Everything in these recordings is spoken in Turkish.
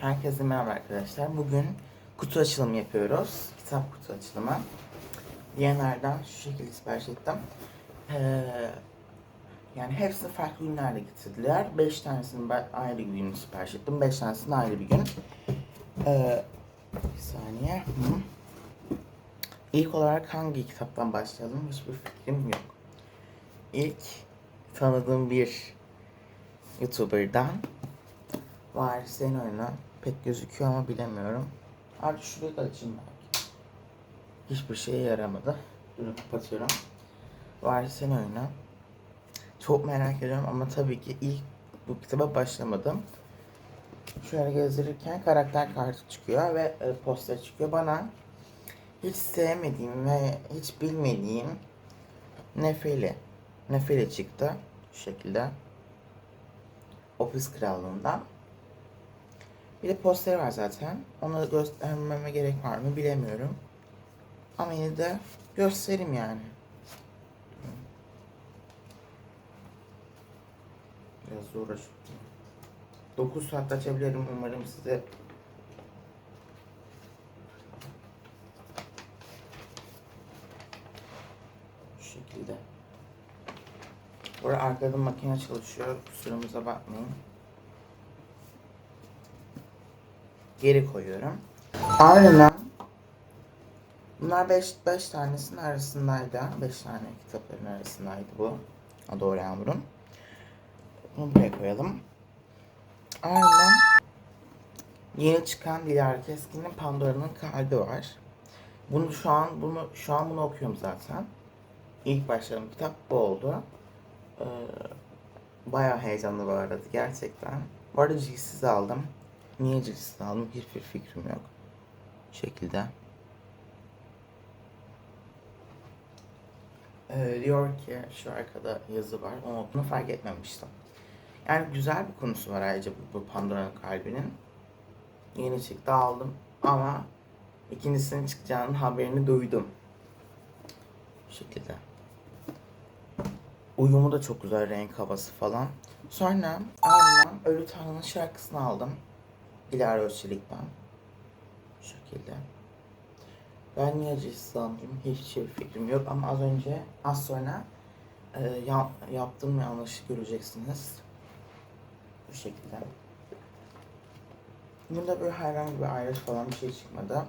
Herkese merhaba arkadaşlar. Bugün kutu açılımı yapıyoruz. Kitap kutu açılımı. Diyenlerden şu şekilde sipariş ettim. Ee, yani hepsi farklı günlerde getirdiler. 5 tanesini ben ayrı bir gün sipariş ettim. 5 tanesini ayrı bir gün. Ee, bir saniye. Hı. İlk olarak hangi kitaptan başlayalım? Hiçbir fikrim yok. İlk tanıdığım bir YouTuber'dan var senin oyunu pek gözüküyor ama bilemiyorum. Artık şurayı da açayım belki. Hiçbir şeye yaramadı. Bunu kapatıyorum. Var senin oyunu. Çok merak ediyorum ama tabii ki ilk bu kitaba başlamadım. Şöyle gezdirirken karakter kartı çıkıyor ve e, poster çıkıyor. Bana hiç sevmediğim ve hiç bilmediğim Nefeli. Nefeli çıktı. Şu şekilde. Ofis Krallığından. Bir de posteri var zaten. Onu göstermeme gerek var mı bilemiyorum. Ama yine de göstereyim yani. Biraz zor açıyorum. 9 saat açabilirim umarım size şu şekilde. Burada arkada makine çalışıyor. Kusurumuza bakmayın. Geri koyuyorum. Ardından bunlar 5 5 tanesinin arasındaydı. 5 tane kitapların arasındaydı bu. Ha, doğru Yağmur'un. Bunu buraya koyalım. Ardından yeni çıkan Dilara Keskin'in Pandora'nın kalbi var. Bunu şu an bunu şu an bunu okuyorum zaten. İlk başladığım kitap bu oldu. Ee, bayağı heyecanlı bu arada gerçekten. Bu arada cilsiz aldım. Niye cilsiz aldım hiçbir fikrim yok. Şekilde. Ee, diyor ki şu arkada yazı var. Onu bunu fark etmemiştim. Yani güzel bir konusu var ayrıca bu, bu Pandora'nın kalbinin. Yeni çıktı aldım ama ikincisinin çıkacağının haberini duydum. Bu şekilde. Uyumu da çok güzel renk havası falan. Sonra ardından Ölü Tanrı'nın şarkısını aldım. Dilara Özçelik'ten. Bu şekilde. Ben niye aldım hiçbir fikrim yok ama az önce az sonra e, ya, yaptığım yanlışı göreceksiniz. Bu şekilde. Bunda böyle herhangi bir ayrıntı falan bir şey çıkmadı.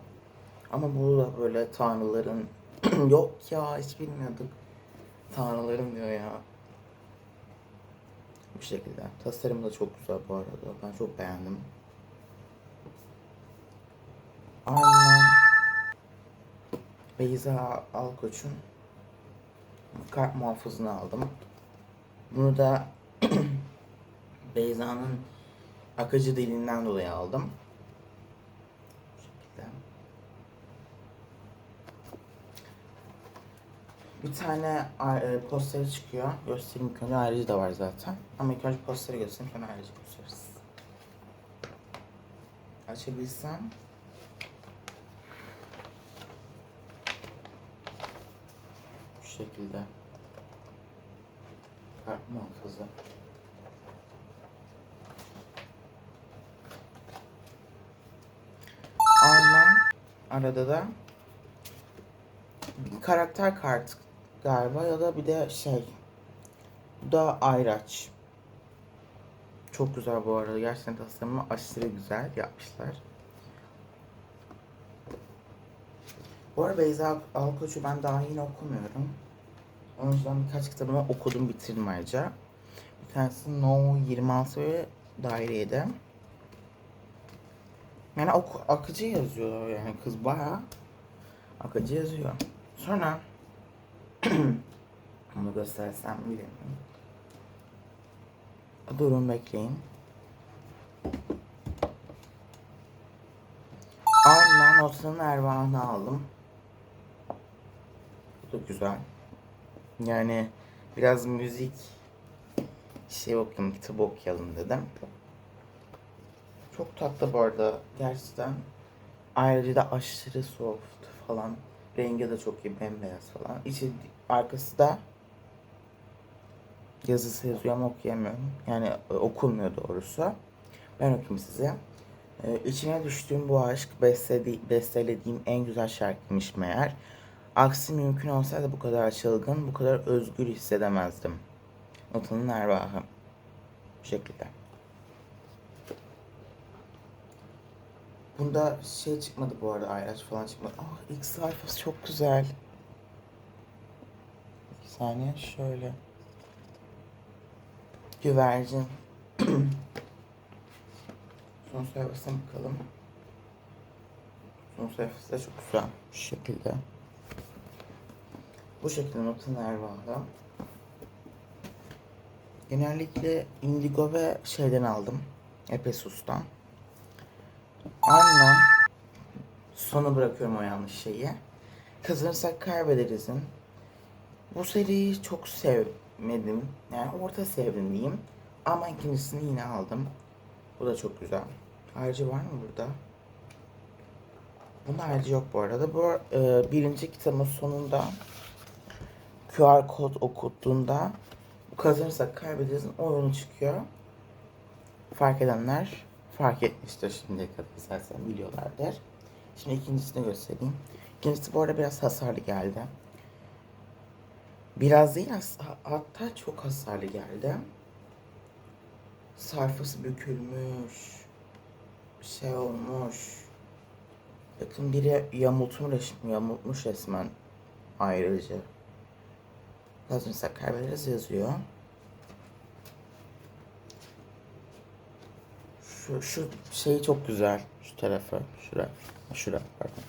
Ama bu da böyle tanrıların yok ya hiç bilmiyorduk. Tanrılarım diyor ya. Bu şekilde. Tasarım da çok güzel bu arada. Ben çok beğendim. Aynen. Beyza Alkoç'un kart muhafızını aldım. Bunu da Beyza'nın akıcı dilinden dolayı aldım. Bir tane e, posteri çıkıyor. Göstereyim ilk önce ayrıcı da var zaten. Ama ilk önce posteri göstereyim sonra ayrıcı gösteririz. Açabilsem. Şekilde. Kart muhafızı. Ardından arada da bir karakter kartı galiba ya da bir de şey bu da ayraç. Çok güzel bu arada. Gerçekten tasarımı aşırı güzel yapmışlar. Bu arada Beyza Alkoç'u ben daha yeni okumuyorum. O yüzden birkaç kitabını okudum bitirdim ayrıca. Bir tanesi No 26 ve Daireydi. Yani ok akıcı yazıyor yani kız bayağı akıcı yazıyor. Sonra onu göstersem bilmiyorum. Durun bekleyin. Ardından Osman'ın Ervah'ını aldım. Bu da güzel. Yani biraz müzik şey okuyalım, kitap okuyalım dedim. Çok tatlı bu arada gerçekten. Ayrıca da aşırı soft falan. Rengi de çok iyi bembeyaz falan. İçi arkası da yazısı yazıyor ama okuyamıyorum. Yani e, okunmuyor doğrusu. Ben okuyayım size. Ee, içine düştüğüm bu aşk besledi, bestelediğim en güzel şarkıymış meğer. Aksi mümkün olsaydı bu kadar çılgın, bu kadar özgür hissedemezdim. Notanın ervahı. Bu şekilde. Bunda şey çıkmadı bu arada, ayraç falan çıkmadı. Ah ilk sayfası çok güzel. Bir saniye şöyle. Güvercin. Son sayfasına bakalım. Son sayfası da çok güzel. Şu şekilde. Bu şekilde notun ervahı. Genellikle Indigo ve şeyden aldım. Epesus'tan. Ardından sona bırakıyorum o yanlış şeyi. Kazanırsak kaybederizin. Bu seriyi çok sevmedim. Yani orta sevdim diyeyim. Ama ikincisini yine aldım. Bu da çok güzel. Harcı var mı burada? Bunun harcı yok bu arada. Bu e, birinci kitabın sonunda QR kod okuttuğunda kazanırsak kaybederizin oyunu çıkıyor. Fark edenler fark etmiştir şimdiye kadar zaten biliyorlardır. Şimdi ikincisini göstereyim. İkincisi bu arada biraz hasarlı geldi. Biraz değil hatta çok hasarlı geldi. Sayfası bükülmüş. Şey olmuş. Bakın biri yamultmuş, yamultmuş resmen ayrıca. Kazanırsak kaybederiz yazıyor. Şu, şu şey çok güzel. Şu tarafı. Şura. Şura pardon.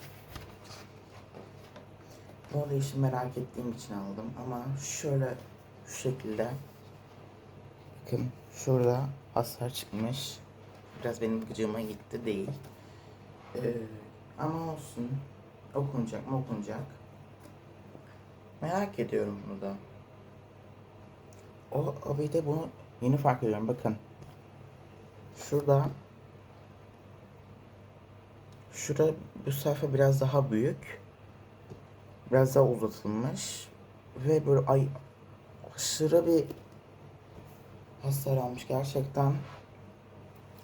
Bu arada işi merak ettiğim için aldım ama şöyle şu şekilde bakın şurada hasar çıkmış. Biraz benim gıcığıma gitti değil. Ee, ama olsun. Okunacak mı okunacak. Merak ediyorum bunu da. O, o bir de bunu yeni fark ediyorum bakın. Şurada Şurada bu sayfa biraz daha büyük. Biraz daha uzatılmış. Ve böyle ay aşırı bir hasar almış gerçekten.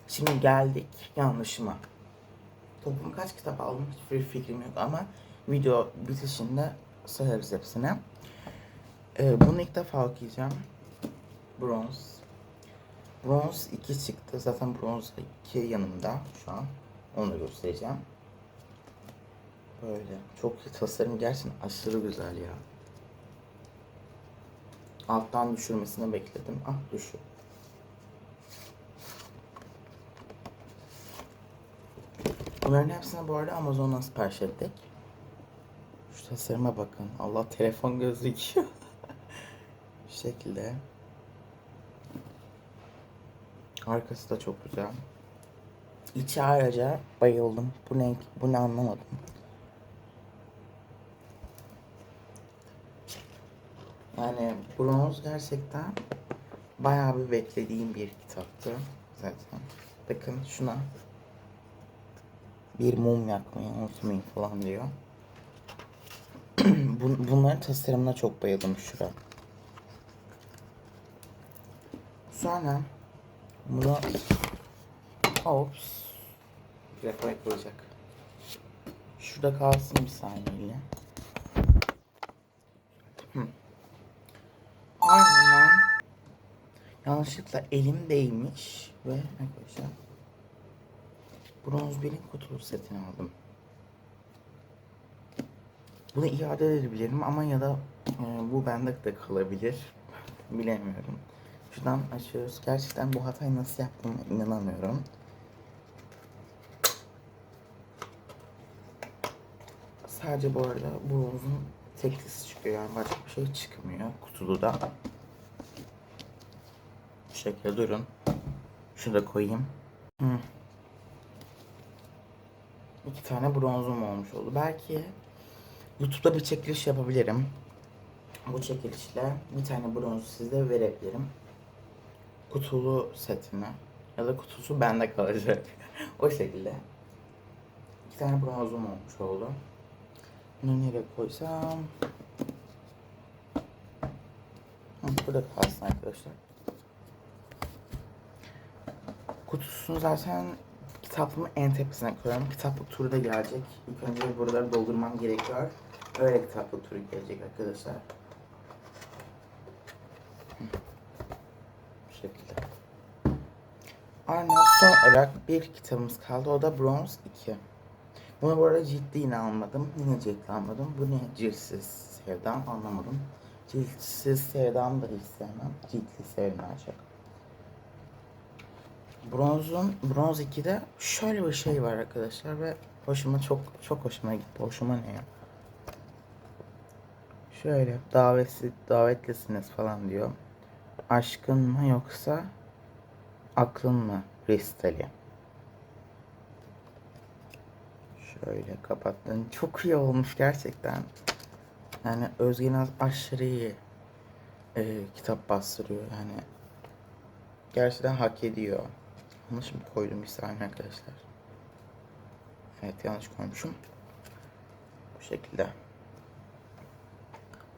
Şimdi geldik yanlışıma. Toplam kaç kitap aldım hiçbir fikrim yok ama video bitişinde sayarız hepsini. Ee, bunu ilk defa okuyacağım. Bronz. Bronz 2 çıktı. Zaten bronz 2 yanımda şu an. Onu göstereceğim. Böyle. Çok tasarım gerçekten aşırı güzel ya. Alttan düşürmesini bekledim. Ah düşüyor. Bunların hepsini bu arada Amazon'dan sipariş ettik. Şu tasarıma bakın. Allah telefon gözüküyor. Şu şekilde. Arkası da çok güzel. İçi ayrıca bayıldım. Bu ne, bu ne anlamadım. Yani bronz gerçekten bayağı bir beklediğim bir kitaptı zaten. Bakın şuna bir mum yakmayı unutmayın falan diyor. Bun- Bunların tasarımına çok bayıldım şura. Sonra bunu Ops. Defa yapılacak. Şurada kalsın bir saniye. Hı. Ardından yanlışlıkla elim değmiş ve arkadaşlar bronz birin kutulu setini aldım. Bunu iade edebilirim ama ya da e, bu bende de kalabilir. Bilemiyorum. Şuradan açıyoruz. Gerçekten bu hatayı nasıl yaptığıma inanamıyorum. Sadece bu arada bronzun teklisi çıkıyor yani başka bir şey çıkmıyor kutulu da. Bu şekilde durun. Şunu da koyayım. Hı. İki tane bronzum olmuş oldu. Belki YouTube'da bir çekiliş yapabilirim. Bu çekilişle bir tane bronzu size verebilirim. Kutulu setimi. Ya da kutusu bende kalacak. o şekilde. İki tane bronzum olmuş oldu. Bunu nereye koysam? Burada kalsın arkadaşlar. Kutusunu zaten kitaplığımı en tepesine koyuyorum. Kitaplık turu da gelecek. İlk önce buraları doldurmam gerekiyor. Öyle kitaplık turu gelecek arkadaşlar. Hı. Bu şekilde. Aynen son olarak bir kitabımız kaldı. O da Bronze 2. Bunu bu arada ciddi yine almadım. Yine ciddi almadım. Bu ne? Ciltsiz sevdam anlamadım. Ciltsiz sevdam da hiç sevmem. Ciltli severim daha çok. Bronzun, bronz 2'de şöyle bir şey var arkadaşlar ve hoşuma çok çok hoşuma gitti. Hoşuma ne ya? Şöyle davetli, davetlisiniz falan diyor. Aşkın mı yoksa aklın mı Ristali? Şöyle kapattın. Çok iyi olmuş gerçekten. Yani Özge Naz aşırı iyi e, kitap bastırıyor yani. Gerçekten hak ediyor. Yanlış mı koydum bir saniye arkadaşlar? Evet yanlış koymuşum. Bu şekilde.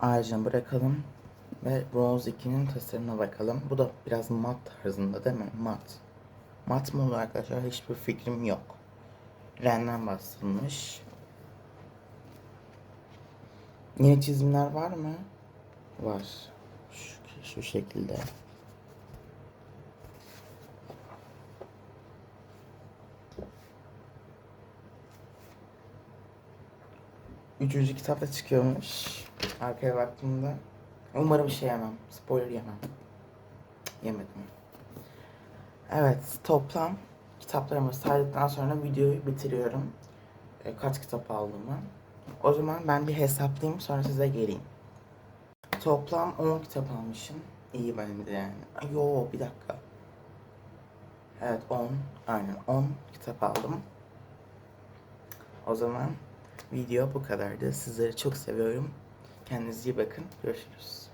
Ayrıca bırakalım ve Bronze 2'nin tasarımına bakalım. Bu da biraz mat tarzında değil mi? Mat. Mat arkadaşlar? Hiçbir fikrim yok. Renden bastırılmış. Yeni çizimler var mı? Var. Şu, şu şekilde. Üçüncü kitap da çıkıyormuş. Arkaya baktığımda. Umarım şey yemem. Spoiler yemem. Yemedim. Evet toplam kitaplarımı saydıktan sonra videoyu bitiriyorum. E, kaç kitap aldığımı. O zaman ben bir hesaplayayım sonra size geleyim. Toplam 10 kitap almışım. İyi benim de yani. Yo bir dakika. Evet 10. Aynen 10 kitap aldım. O zaman video bu kadardı. Sizleri çok seviyorum. Kendinize iyi bakın. Görüşürüz.